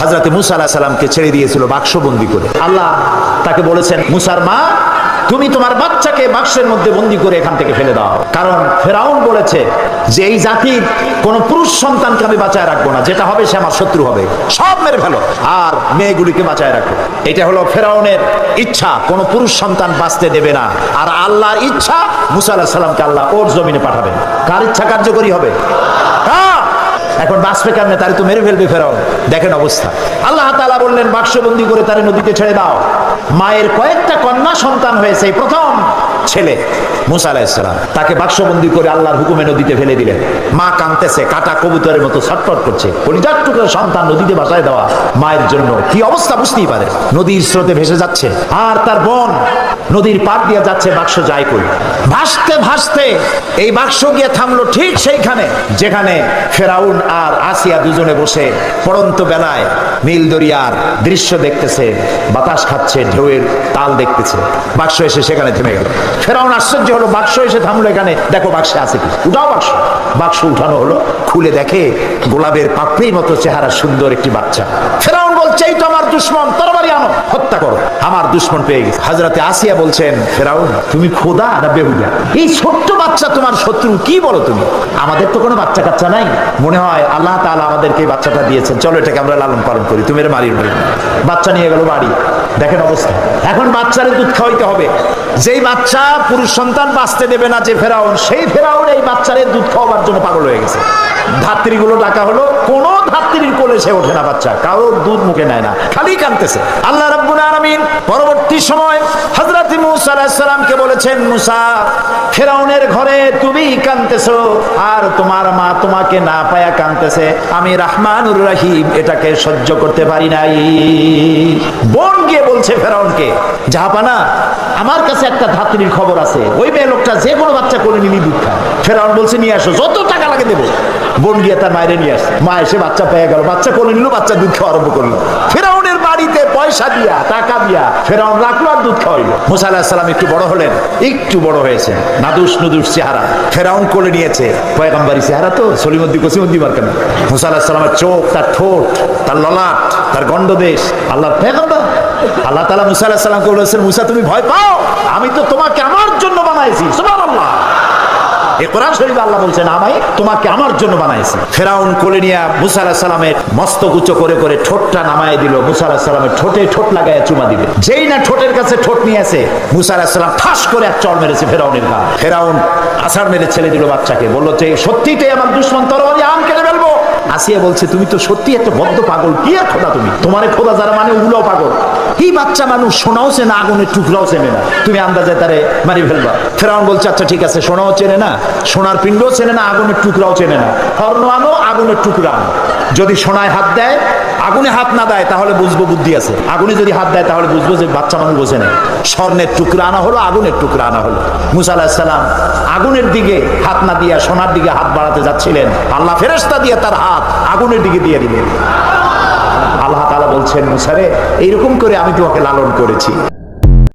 হাজরাতে মুসা আলাহ সাল্লামকে ছেড়ে দিয়েছিল বাক্সবন্দি করে। আল্লাহ তাকে বলেছেন, মুসার মা, তুমি তোমার বাচ্চাকে বাক্সের মধ্যে বন্দি করে এখান থেকে ফেলে দাও। কারণ ফেরাউন বলেছে যে, এই জাতির কোন পুরুষ সন্তানকে আমি বাঁচায় রাখব না। যেটা হবে সে আমার শত্রু হবে। সব মেরে ফেলো। আর মেয়েগুলিকে বাঁচায় রাখো। এটা হলো ফেরাউনের ইচ্ছা। কোন পুরুষ সন্তান বাঁচতে দেবে না। আর আল্লাহর ইচ্ছা, মুসা আলাহ সাল্লামকে আল্লাহ ওর জমিনে পাঠাবেন। কার ইচ্ছা কার্যকরী হবে? হ্যাঁ এখন বাঁচবে কেমনে? তারে তো মেরে ফেলবে ফেরাও। দেখেন অবস্থা। আল্লাহ তালা বললেন, বাক্সবন্দি করে তারে নদীতে ছেড়ে দাও। মায়ের কয়েকটা কন্যা সন্তান হয়েছে। প্রথম ছেলে, মুসা আলাইসালাম তাকে বাক্সবন্দি করে আল্লাহর হুকুমে নদীতে ফেলে দিলেন মা কাঁদতেছে, কাটা কবুতরের মতো ছটফট করছে। পরিজার সন্তান নদীতে ভাসায় দেওয়া মায়ের জন্য কি অবস্থা বুঝতেই পারে নদীর স্রোতে ভেসে যাচ্ছে। আর তার বোন নদীর পার দিয়ে যাচ্ছে বাক্স যায় কই ভাসতে ভাসতে এই বাক্স গিয়ে থামলো ঠিক সেইখানে, যেখানে ফেরাউন আর আসিয়া দুজনে বসে পড়ন্ত বেলায় নীল দরিয়ার দৃশ্য দেখতেছে, বাতাস খাচ্ছে, ঢেউয়ের তাল দেখতেছে। বাক্স এসে সেখানে থেমে গেল। ফেরাউন আশ্চর্য হলো, বাক্স এসে থামলো এখানে। দেখো বাক্সে আছে কি? উঠাও বাক্স। বাক্স উঠানো হলো, খুলে দেখে গোলাপের পাপড়ির মতো চেহারা, সুন্দর একটি বাচ্চা। ফেরাউন বলছে এই তো আমার দুশ্মন, তরবারি আনো, হত্যা করো। আমার দুশ্মন পেয়ে গেছে। হাজরাতে আসিয়া বলছেন, ফেরাউন, তুমি খোদা না বেহুদা? এই ছোট্ট বাচ্চা তোমার শত্রু, কি বলো তুমি? আমাদের তো কোনো বাচ্চা কাচ্চা নাই। মনে হয় আল্লাহ আমাদেরকে এই বাচ্চাটা দিয়েছেন। চলো এটাকে আমরা লালন পালন করি। তুমি এর হই বাচ্চা নিয়ে গেল বাড়ি। দেখেন অবস্থা। এখন বাচ্চারে দুধ খাওয়াইতে হবে। যেই বাচ্চা পুরুষ সন্তান বাঁচতে দেবে না যে ফেরাউন, সেই ফেরাউন এই বাচ্চারে দুধ খাওয়াবার জন্য পাগল হয়ে গেছে। ধাত্রীগুলো ডাকা হলো, কোনো ধাত্রীর কোলে সে ওঠে না বাচ্চা, কারোর দুধ মুখে নেয় না, খালি কাঁদতেছে। আল্লাহ রাব্বুল আলামিন পরবর্তী সময় হযরত মুসা আলাইহিস সালামকে বলেছেন, মুসা, ফেরাউনের ঘরে তুমি কাঁদতেছো আর তোমার মা তোমাকে না পায়া কাঁদতেছে। আমি রাহমানুর রহিম, এটাকে সহ্য করতে পারি নাই। বোন গিয়ে বলছে ফেরাউনকে, জাহাপানা, আমার কাছে একটা ধাত্রীর খবর আছে। ওই মেয়ে লোকটা যে কোনো বাচ্চা করে নিলি দুধ খায়। ফেরাউন বলছে, নিয়ে আসো, যত টাকা লাগে দেবো। বোন গিয়ে তার মায়ের নিয়ে আসে মা এসে বাচ্চা পেয়ে গেল, বাচ্চা কোলে নিল, বাচ্চা দুধ খাওয়া আরম্ভ করল। ফেরাউনের বাড়িতে পয়সা দিয়া, টাকা দিয়া ফেরাউন রাখল আর দুধ খাওয়াইলো। মুসা আলাহিসাল্লাম একটু বড় হলেন, একটু বড় হয়েছে। নাদুস নুদুস চেহারা। ফেরাউন কোলে নিয়েছে, পয়গাম্বারি চেহারা তো, সলিমদ্দি কসিমদ্দি মার্কেন মুসা আলাহিসাল্লামের চোখ, তার ঠোঁট, তার ললাট, তার গন্ডদেশ আল্লাহর পেগম্বর। আল্লাহ তালা মুসা আলাহিসাল্লামকে বলেছেন, মুসা, তুমি ভয় পাও? আমি তো তোমাকে আমার জন্য বানাইছি, সুবহানাল্লাহ। এই কোরআন শরীফে আল্লাহ বলছেন, আমায় তোমাকে আমার জন্য বানাইছি। ফেরাউন কোলে নিয়ে মুসা আলাহিস সালামের মস্তক উচ্চ করে করে ঠোঁটটা নামায় দিল, মুসা আলাহিস সালামের ঠোঁটে ঠোঁট লাগায় চুমা দিবে। যেই না ঠোঁটের কাছে ঠোঁট নিয়ে আসে মুসা আলাহিস সালাম ঠাস করে এক চড় মেরেছে ফেরাউনের গা। ফেরাউন আষাঢ় মেরে ছেলে দিল বাচ্চাকে, বলল যে সত্যিটাই আমার দুশ্মন তরবারি আম কেটে ফেলব? আসিয়া বলছে, তুমি তো সত্যি একটা বদ্ধ পাগল, কি আর খোদা তুমি? তোমার খোদা যারা মানে ওগুলোও পাগল। এই বাচ্চা মানুষ সোনাও চেনে, আগুনের টুকরাও চেনে না। তুমি আন্দাজে তারে মারি ফেলবা। ফেরাউন বলছে আচ্ছা ঠিক আছে, সোনাও চেনে না, সোনার পিণ্ডও চেনে না, আগুনের টুকরাও চেনে না। স্বর্ণ আনো, আগুনের টুকরা আনো। যদি সোনায় হাত দেয়, আগুনে হাত না দেয়, তাহলে বুঝব বুদ্ধি আছে। আগুনে যদি হাত দেয়, তাহলে বুঝব যে বাচ্চা মানুষ বোঝে না। স্বর্ণের টুকরা আনা হলো, আগুনের টুকরা আনা হলো। মুসা আলাহিসাল্লাম আগুনের দিকে হাত না দিয়া সোনার দিকে হাত বাড়াতে যাচ্ছিলেন। আল্লাহ ফেরেস্তা দিয়ে তার হাত আগুনের দিকে দিয়ে দিলেন। আল্লাহ তালা বলছেন মুসারে এইরকম করে আমি তোমাকে লালন করেছি।